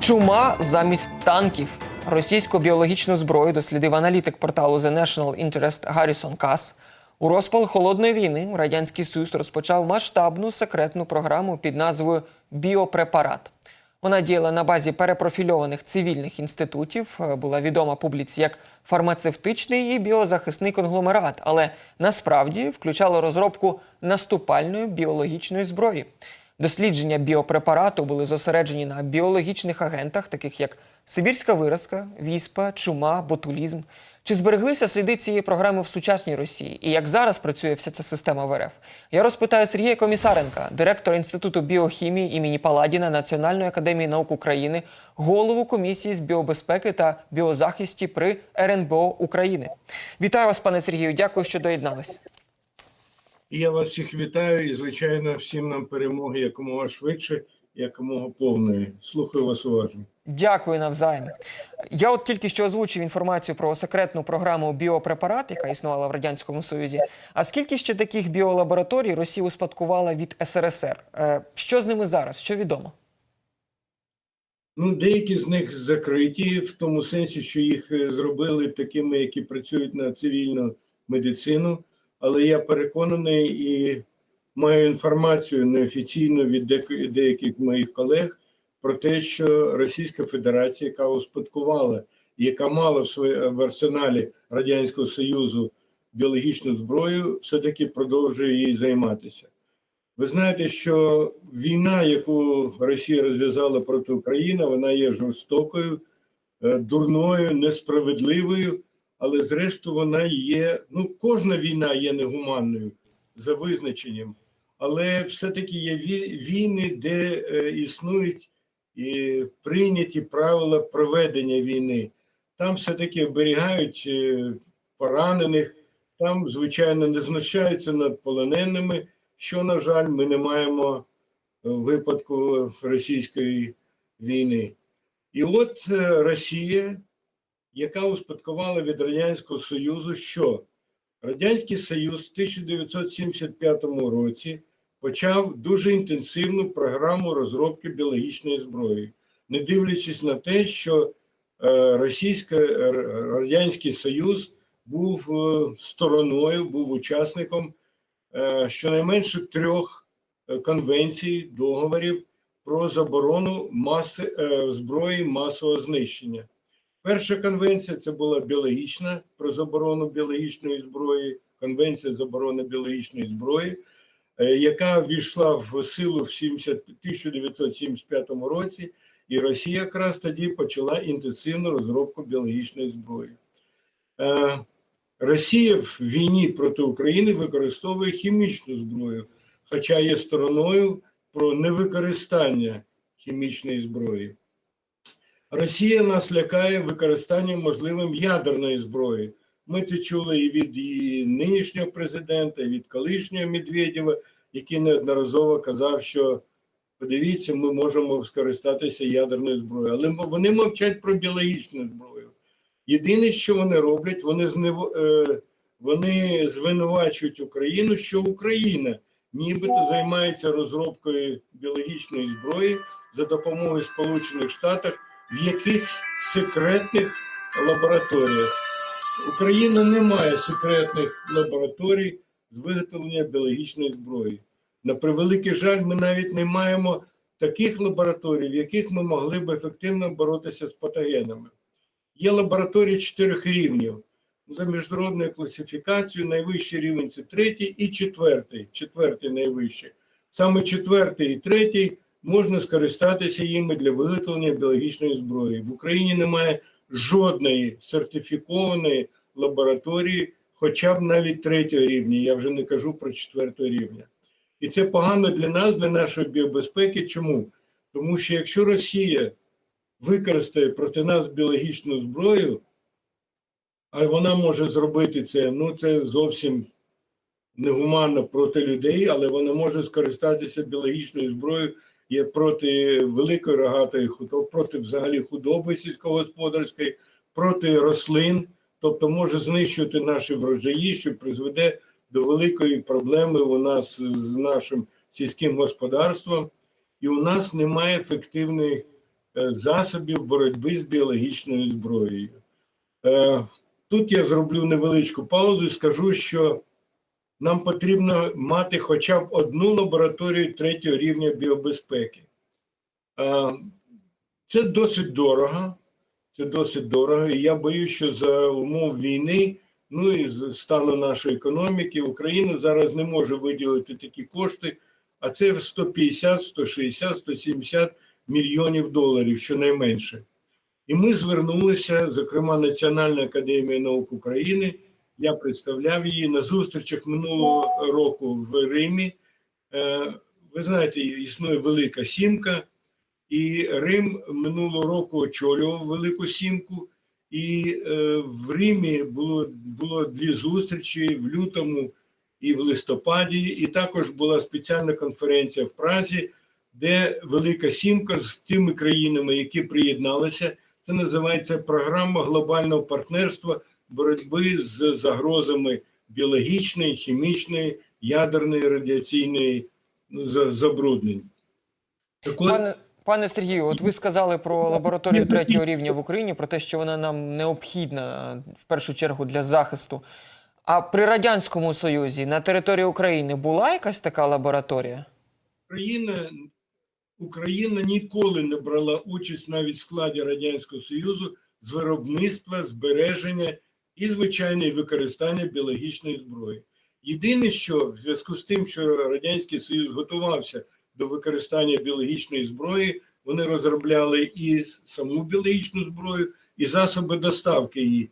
Чума замість танків. Російську біологічну зброю дослідив аналітик порталу The National Interest Гаррісон Кас. У розпал холодної війни Радянський Союз розпочав масштабну секретну програму під назвою Біопрепарат. Вона діяла на базі перепрофільованих цивільних інститутів, е, була відома публіці як фармацевтичний і біозахисний конгломерат, але насправді включала розробку наступальної біологічної зброї. Дослідження біопрепарату були зосереджені на біологічних агентах, таких як сибірська виразка, віспа, чума, ботулізм. Чи збереглися сліди цієї програми в сучасній Росії? І як зараз працює вся ця система в РФ? Я розпитаю Сергія Комісаренка, директора Інституту біохімії імені Паладіна Національної академії наук України, голову комісії з біобезпеки та біозахисті при РНБО України. Вітаю вас, пане Сергію. Дякую, що доєднались. І Я вас всіх вітаю і, звичайно, всім нам перемоги якомога швидше, якомога повної. Слухаю вас уважно. Дякую навзаєм. Я от тільки що озвучив інформацію про секретну програму біопрепарат, яка існувала в радянському союзі. А скільки ще таких біолабораторій Росія успадкувала від СРСР? Е, Що з ними зараз? Що відомо? Ну, деякі з них закриті в тому сенсі, що їх е, зробили такими, які працюють на цивільну медицину. Але я переконаний і маю інформацію неофіційну від деяких моїх колег про те, що Російська Федерація, яка успадкувала, яка мала в своє в арсеналі Радянського Союзу біологічну зброю, все-таки продовжує їй займатися. Ви знаєте, що війна, яку Росія розв'язала проти України, вона є жорстокою, е, дурною, несправедливою, але зрештою вона є. Ну, кожна війна є негуманною за визначенням, але все-таки є війни, де е, існують і прийняті правила проведення війни. Там все-таки оберігають е, поранених, там, звичайно, не знущаються над полоненими що, на жаль, ми не маємо випадку російської війни. І от е, Росія, яка успадкувала від Радянського Союзу, що Радянський Союз в 1975 році почав дуже інтенсивну програму розробки біологічної зброї, не дивлячись на те, що е, Російська, е, Радянський Союз був е, стороною, був учасником щонайменше трьох конвенцій, договорів про заборону маси, зброї масового знищення. Перша конвенція це була біологічна про заборону біологічної зброї, конвенція заборони біологічної зброї, е, яка ввійшла в силу в 70, 1975 році, і Росія якраз тоді почала інтенсивну розробку біологічної зброї. Е, Росія в війні проти України використовує хімічну зброю, хоча є стороною про невикористання хімічної зброї. Росія нас лякає використанням можливим ядерної зброї. Ми це чули і від її нинішнього президента, і від колишнього Медведєва, який неодноразово казав, що подивіться, ми можемо скористатися ядерною зброєю. Але вони мовчать про біологічну зброю. Єдине, що вони роблять, вони знев... е, вони звинувачують Україну, що Україна нібито займається розробкою біологічної зброї за допомогою Сполучених Штатів в якихось секретних лабораторіях. Україна не має секретних лабораторій з виготовлення біологічної зброї. На превеликий жаль, ми навіть не маємо таких лабораторій, в яких ми могли б ефективно боротися з патогенами. Є лабораторії чотирьох рівнів. За міжнародною класифікацією найвищий рівень це третій і четвертий. Четвертий найвищий. Саме четвертий і третій можна скористатися їми для виготовлення біологічної зброї. В Україні немає жодної сертифікованої лабораторії, хоча б навіть третього рівня. Я вже не кажу про четвертого рівня. І це погано для нас, для нашої біобезпеки. Чому? Тому що якщо Росія використає проти нас біологічну зброю, а вона може зробити це, ну це зовсім негуманно проти людей, але вона може скористатися біологічною зброєю є проти великої рогатої худоби, проти взагалі худоби сільськогосподарської, проти рослин, тобто може знищувати наші врожаї, що призведе до великої проблеми у нас з нашим сільським господарством, і у нас немає ефективної е, засобів боротьби з біологічною зброєю. Е, Тут я зроблю невеличку паузу і скажу, що нам потрібно мати хоча б одну лабораторію третього рівня біобезпеки. Е, Це досить дорого. Це досить дорого. І я боюсь, що за умов війни, ну і з стану нашої економіки, Україна зараз не може виділити такі кошти, а це 150, 160, 170 мільйонів доларів, щонайменше. І ми звернулися, зокрема, Національна академія наук України. Я представляв її на зустрічах минулого року в Римі. Е, Ви знаєте, існує велика сімка, і Рим минулого року очолював Велику Сімку. І е, в Римі було, було дві зустрічі в лютому і в листопаді. І також була спеціальна конференція в Празі, де Велика Сімка з тими країнами, які приєдналися. Це називається програма глобального партнерства боротьби з загрозами біологічної, хімічної, ядерної, радіаційної ну, забруднень. Так от, Пане, пане Сергію, от ви сказали про лабораторію третього рівня в Україні, про те, що вона нам необхідна в першу чергу для захисту. А при Радянському Союзі на території України була якась така лабораторія? Україна, Україна ніколи не брала участь навіть в складі Радянського Союзу з виробництва, збереження і звичайне використання біологічної зброї. Єдине, що в зв'язку з тим, що Радянський Союз готувався до використання біологічної зброї, вони розробляли і саму біологічну зброю, і засоби доставки її.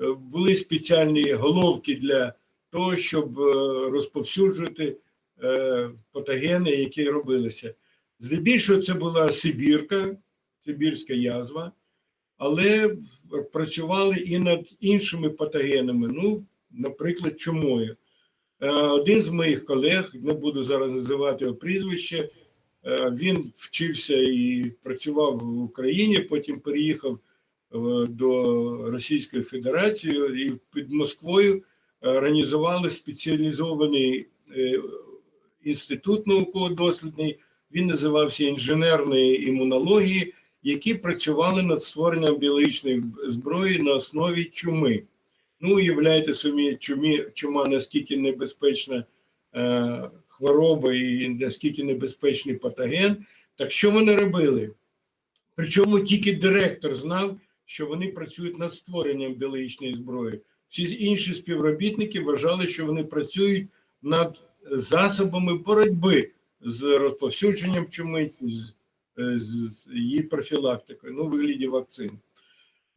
Е, Були спеціальні головки для того, щоб е, розповсюджувати е, патогени, які робилися. Здебільшого це була Сибірка, Сибірська язва, але працювали і над іншими патогенами, ну, наприклад, чумою. Е, Один з моїх колег, не буду зараз називати його прізвище, е, він вчився і працював в Україні, потім переїхав е, до Російської Федерації і під Москвою організували спеціалізований інститут науково-дослідний. Він називався інженерної імунології, які працювали над створенням біологічної зброї на основі чуми. Ну, уявляєте собі, чумі, чума наскільки небезпечна е, хвороба і наскільки небезпечний патоген. Так що вони робили? Причому тільки директор знав, що вони працюють над створенням біологічної зброї. Всі інші співробітники вважали, що вони працюють над засобами боротьби з розповсюдженням чуми, з, з з її профілактикою, ну, у вигляді вакцин.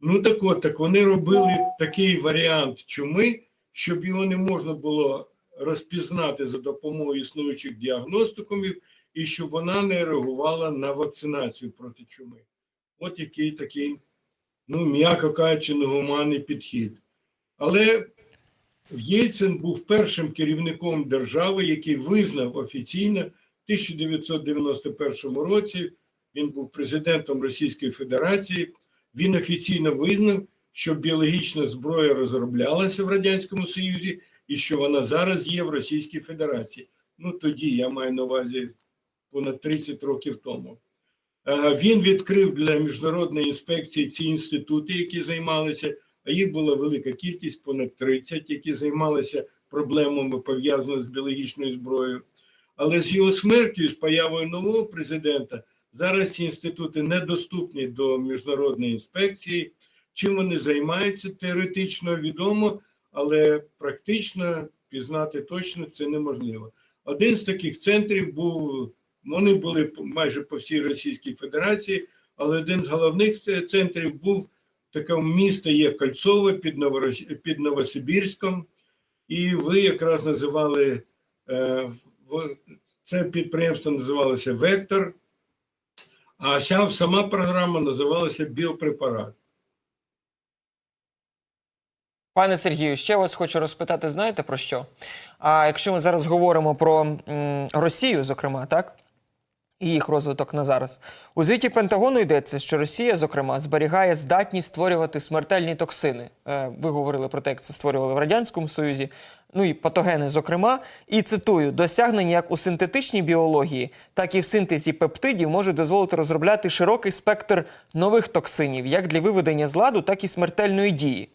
Ну так от, так вони робили такий варіант чуми, щоб його не можна було розпізнати за допомогою існуючих діагностикумів, і щоб вона не реагувала на вакцинацію проти чуми. От який такий, ну, м'яко кажучи, негуманний підхід. Але Єльцин був першим керівником держави, який визнав офіційно в 1991 році. Він був президентом Російської Федерації. Він офіційно визнав, що біологічна зброя розроблялася в Радянському Союзі і що вона зараз є в Російській Федерації. Ну тоді я маю на увазі понад 30 років тому. Е, Він відкрив для міжнародної інспекції ці інститути, які займалися, а їх була велика кількість, понад 30, які займалися проблемами, пов'язаними з біологічною зброєю. Але з його смертю, з появою нового президента, зараз ці інститути недоступні до міжнародної інспекції. Чим вони займаються, теоретично відомо, але практично пізнати точно це неможливо. Один з таких центрів був, вони були майже по всій Російській Федерації, але один з головних центрів був таке місто є Кольцове під, Новорос... під Новосибірськом, і ви якраз називали е, це підприємство називалося Вектор, а ця сама програма називалася Біопрепарат. Пане Сергію, ще вас хочу розпитати, знаєте про що? А якщо ми зараз говоримо про м, Росію, зокрема, так? І їх розвиток на зараз. У звіті Пентагону йдеться, що Росія, зокрема, зберігає здатність створювати смертельні токсини. Е, Ви говорили про те, як це створювали в радянському союзі. Ну і патогени, зокрема, і цитую: досягнення як у синтетичній біології, так і в синтезі пептидів можуть дозволити розробляти широкий спектр нових токсинів, як для виведення з ладу, так і смертельної дії.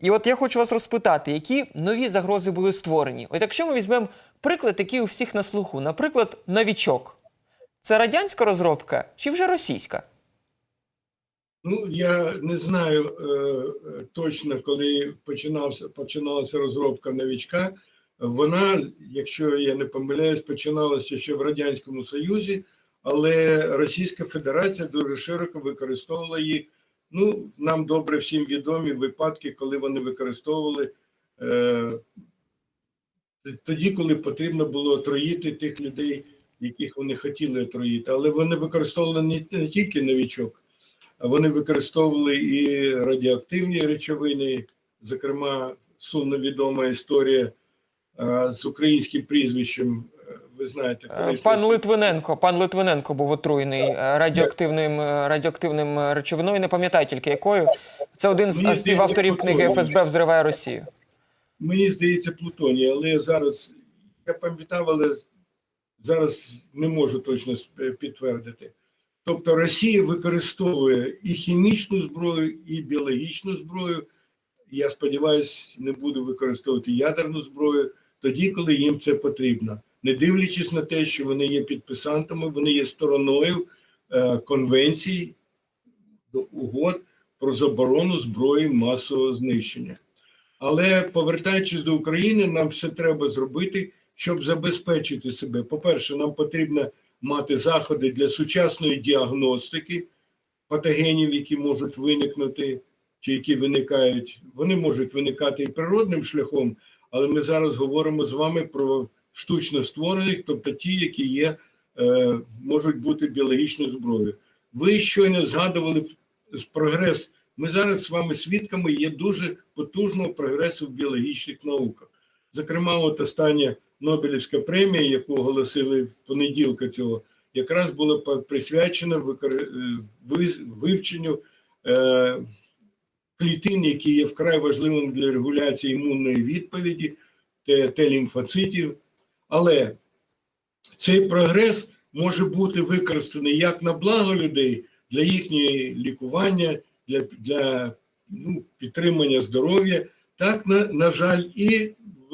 І от я хочу вас розпитати, які нові загрози були створені. От якщо ми візьмемо приклад, який у всіх на слуху, наприклад, новічок. Це радянська розробка чи вже російська? Ну, я не знаю е, точно, коли починався, починалася розробка новічка. Вона, якщо я не помиляюсь, починалася ще в Радянському Союзі, але Російська Федерація дуже широко використовувала її. Ну, нам добре всім відомі випадки, коли вони використовували е, тоді, коли потрібно було отруїти тих людей, яких вони хотіли отруїти. Але вони використовували не, не тільки новічок, а вони використовували і радіоактивні речовини, зокрема, сумно відома історія а, з українським прізвищем. Е, Ви знаєте, коли Е, Пан Литвиненко, пан Литвиненко був отруєний е, радіоактивним, радіоактивним речовиною, не пам'ятаю тільки якою. Це один з співавторів книги ФСБ взриває Росію. Мені здається, Плутоній, але зараз я пам'ятав, але зараз не можу точно підтвердити. Тобто Росія використовує і хімічну зброю, і біологічну зброю. Я сподіваюся, не буде використовувати ядерну зброю тоді, коли їм це потрібно, не дивлячись на те, що вони є підписантами, вони є стороною е, конвенцій до угод про заборону зброї масового знищення. Але повертаючись до України, нам все треба зробити, щоб забезпечити себе. По-перше, нам потрібно мати заходи для сучасної діагностики патогенів, які можуть виникнути чи які виникають. Вони можуть виникати і природним шляхом, але ми зараз говоримо з вами про штучно створених, тобто ті, які є, е, можуть бути біологічною зброєю. Ви щойно згадували прогрес. Ми зараз з вами свідками є дуже потужного прогресу в біологічних науках. Зокрема, от остання Нобелівська премія, яку оголосили в понеділка цього, якраз була присвячена е, вивченню е, клітин, які є вкрай важливими для регуляції імунної відповіді Т- Т-лімфоцитів. Але цей прогрес може бути використаний як на благо людей для їхнього лікування, для, для ну, підтримання здоров'я, так, на, на жаль, і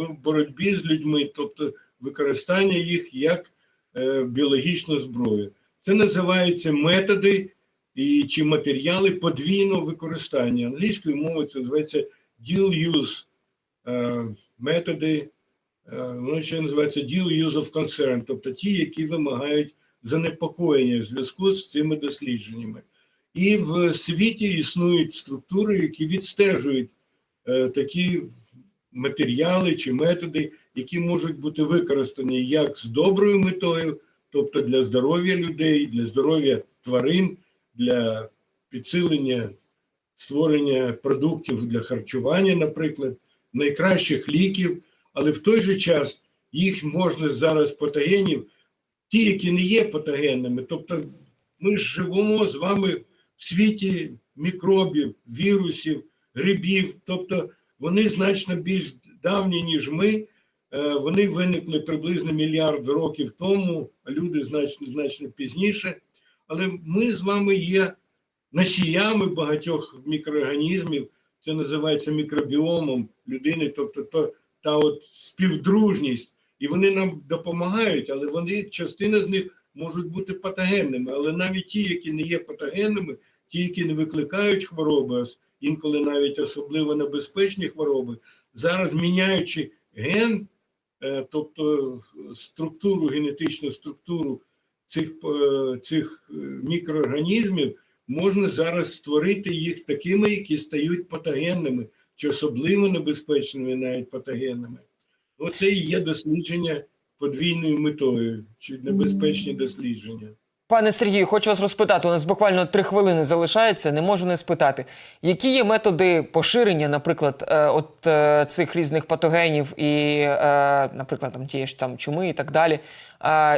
боротьбі з людьми, тобто використання їх як е, біологічну зброю. Це називаються методи і, чи матеріали подвійного використання. Англійською мовою це називається dual use е, методи, е, воно ще називається dual use of concern, тобто ті, які вимагають занепокоєння в зв'язку з цими дослідженнями. І в світі існують структури, які відстежують такі матеріали чи методи, які можуть бути використані як з доброю метою, тобто для здоров'я людей, для здоров'я тварин, для підсилення створення продуктів для харчування, наприклад, найкращих ліків, але в той же час їх можна зараз патогенів, ті, які не є патогенними, тобто ми ж живемо з вами в світі мікробів, вірусів, грибів, тобто вони значно більш давні, ніж ми. Е, Вони виникли приблизно мільярд років тому, а люди значно значно пізніше. Але ми з вами є носіями багатьох мікроорганізмів. Це називається мікробіомом людини, тобто то, та от співдружність. І вони нам допомагають, але вони частина з них можуть бути патогенними. Але навіть ті, які не є патогенними, ті, які не викликають хвороби, інколи навіть особливо небезпечні хвороби, зараз міняючи ген, е, тобто структуру, генетичну структуру цих, е, цих е, мікроорганізмів, можна зараз створити їх такими, які стають патогенними, чи особливо небезпечними навіть патогенними. Оце і є дослідження подвійною метою, чи небезпечні дослідження. Пане Сергію, хочу вас розпитати. У нас буквально три хвилини залишається. Не можу не спитати, які є методи поширення, наприклад, е, от е, цих різних патогенів і, е, наприклад, там тієї ж там чуми і так далі.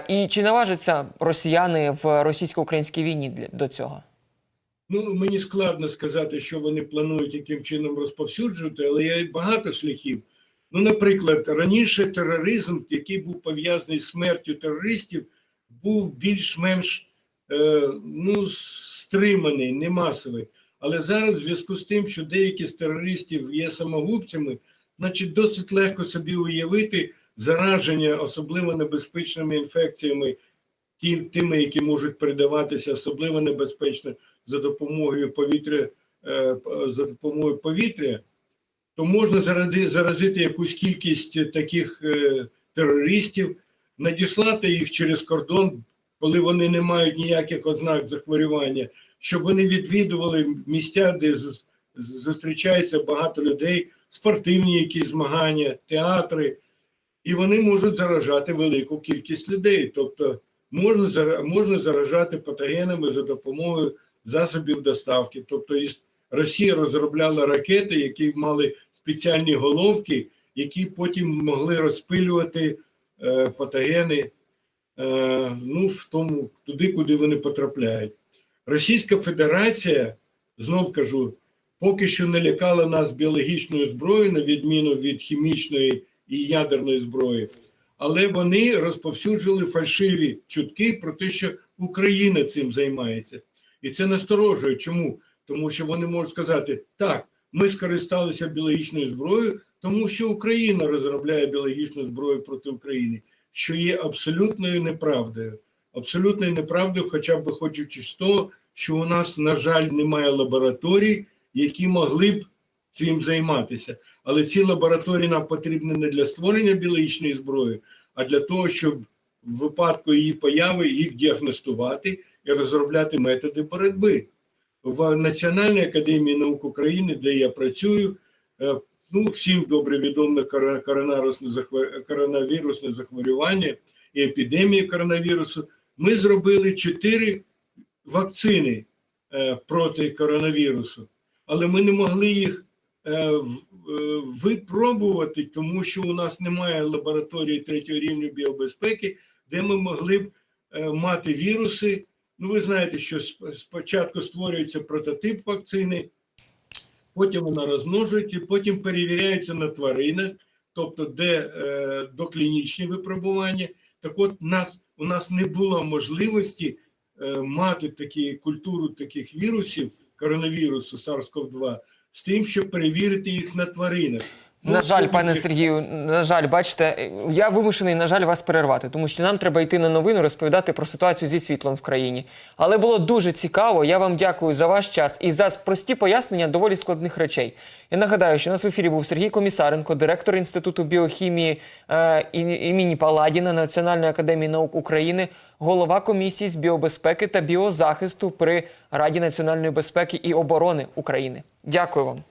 І чи наважаться росіяни в російсько-українській війні до цього? Ну, мені складно сказати, що вони планують яким чином розповсюджувати, але є багато шляхів. Ну, наприклад, раніше тероризм, який був пов'язаний з смертю терористів, був більш-менш е, ну, стриманий, не масовий. Але зараз, в зв'язку з тим, що деякі з терористів є самогубцями, значить досить легко собі уявити зараження особливо небезпечними інфекціями, тими, які можуть передаватися особливо небезпечно за допомогою повітря, е, за допомогою повітря, то можна заради, заразити якусь кількість таких е, терористів, надіслати їх через кордон, коли вони не мають ніяких ознак захворювання, щоб вони відвідували місця, де зус- зустрічається багато людей, спортивні якісь змагання, театри, і вони можуть заражати велику кількість людей. Тобто можна, можна заражати патогенами за допомогою засобів доставки. Тобто Росія розробляла ракети, які мали спеціальні головки, які потім могли розпилювати патогени е, ну, в тому, туди, куди вони потрапляють. Російська Федерація, знов кажу, поки що не лякала нас біологічною зброєю, на відміну від хімічної і ядерної зброї, але вони розповсюджували фальшиві чутки про те, що Україна цим займається. І це насторожує. Чому? Тому що вони можуть сказати, так, ми скористалися біологічною зброєю, тому що Україна розробляє біологічну зброю проти України, що є абсолютною неправдою. Абсолютною неправдою, хоча б виходячи з того, що у нас, на жаль, немає лабораторій, які могли б цим займатися. Але ці лабораторії нам потрібні не для створення біологічної зброї, а для того, щоб в випадку її появи їх діагностувати і розробляти методи боротьби. В Національній академії наук України, де я працюю, е, ну всім добре відоме коронавірусне коронавірусне захворювання і епідемія коронавірусу. Ми зробили чотири вакцини е, проти коронавірусу, але ми не могли їх е, е, випробувати, тому що у нас немає лабораторії третього рівня біобезпеки, де ми могли б мати віруси. Ну, ви знаєте, що спочатку створюється прототип вакцини, потім вона розмножується, потім перевіряється на тваринах, тобто де е, доклінічні випробування. Так от нас, у нас не було можливості е, мати такі культуру таких вірусів, коронавірусу SARS-CoV-2, з тим, щоб перевірити їх на тваринах. Ну, На жаль, пане Сергію, на жаль, бачите, я вимушений, на жаль, вас перервати, тому що нам треба йти на новини, розповідати про ситуацію зі світлом в країні. Але було дуже цікаво. Я вам дякую за ваш час і за прості пояснення доволі складних речей. Я нагадаю, що у нас в ефірі був Сергій Комісаренко, директор Інституту біохімії е, і- імені Паладіна Національної академії наук України, голова комісії з біобезпеки та біозахисту при Раді національної безпеки і оборони України. Дякую вам.